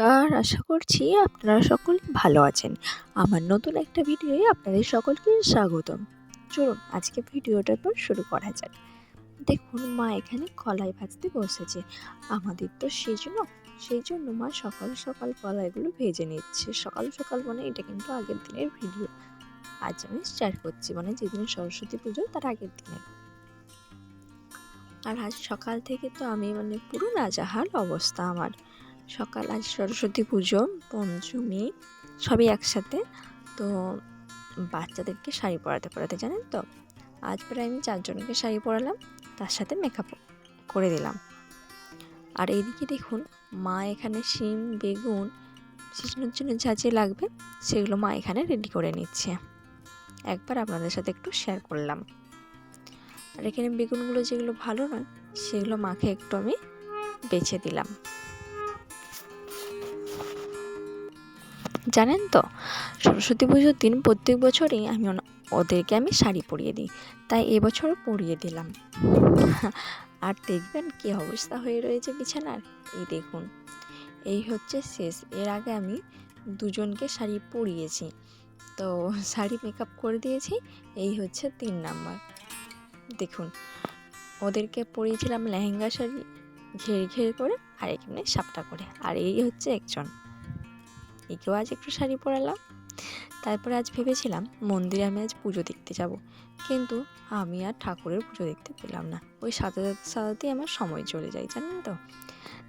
নমস্কার, আশা করছি আপনারা সকল ভালো আছেন। আমার নতুন একটা ভিডিওয়ে আপনাদের সকলকে স্বাগতম। চলুন, আজকে ভিডিওটার পর শুরু করা যাক। দেখুন, মা এখানে কলাই ভাজতে বসেছে। আমাদের তো সেই জন্য সেই জন্য মা সকাল সকাল কলাইগুলো ভেজে নিচ্ছে। সকাল সকাল মানে এটা কিন্তু আগের দিনের ভিডিও। আজ আমি শেয়ার করছি মানে যেদিন সরস্বতী পুজো, তার আগের দিনের আর আজ সকাল থেকে তো আমি মানে পুরো নাজাহাল অবস্থা আমার। সকাল আজ সরস্বতী পুজো, পঞ্চমী, সবই একসাথে। তো বাচ্চাদেরকে শাড়ি পরাতে পরাতে, জানেন তো? আজ প্রায় আমি চারজনকে শাড়ি পরালাম, তার সাথে মেকআপ করে দিলাম। আর এইদিকে দেখুন, মা এখানে শিম, বেগুন সিজনের জন্য যা যে লাগবে, সেগুলো মা এখানে রেডি করে নিচ্ছে। একবার আপনাদের সাথে একটু শেয়ার করলাম। আর এখানে বেগুনগুলো যেগুলো ভালো নয়, সেগুলো মাকে একটু আমি বেছে দিলাম। জানেন তো? সরস্বতী পুজোর দিন প্রত্যেক বছরই আমি ওদেরকে আমি শাড়ি পরিয়ে দিই। তাই এবছরও পরিয়ে দিলাম। আর দেখবেন কি অবস্থা হয়ে রয়েছে বিছানার? এই দেখুন। এই হচ্ছে শেষ। এর আগে আমি দুজনকে শাড়ি পরিয়েছি। তো শাড়ি মেকআপ করে দিয়েছি। এই হচ্ছে তিন নাম্বার। দেখুন, ওদেরকে পরিয়েছিলাম লেহেঙ্গা শাড়ি, ঘের ঘের করে আর এখানে সাপটা করে। আর এই হচ্ছে একজন। একেও আজ একটু শাড়ি পরালাম। তারপরে আজ ভেবেছিলাম, মন্দিরে আমি আজ পুজো দেখতে যাব। কিন্তু আমি আর ঠাকুরের পুজো দেখতে পেলাম না। ওই সাজাতে সাজাতেই আমার সময় চলে যায়, জানেন তো?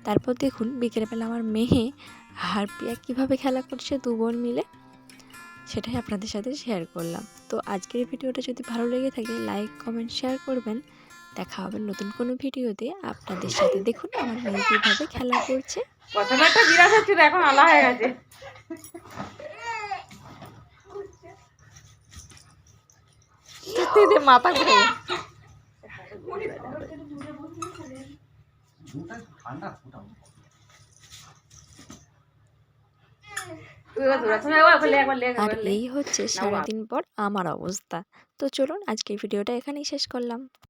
তারপর দেখুন, বিকেলবেলা আমার মেহে আর প্রিয়া কীভাবে খেলা করছে দু বোন মিলে, সেটাই আপনাদের সাথে শেয়ার করলাম। তো আজকের ভিডিওটা যদি ভালো লেগে থাকে লাইক কমেন্ট শেয়ার করবেন। দেখা হবে নতুন কোনো ভিডিওতে। আপনাদের সাথে দেখুন আমার মেয়ে কীভাবে খেলা করছে। প্রথমে একটা বিরাট হচ্ছিল এখন আলা হয়ে গেছে। মাথা ঘুরে। আর এই হচ্ছে সারাদিন পর আমার অবস্থা। তো চলুন আজকের ভিডিওটা এখানেই শেষ করলাম।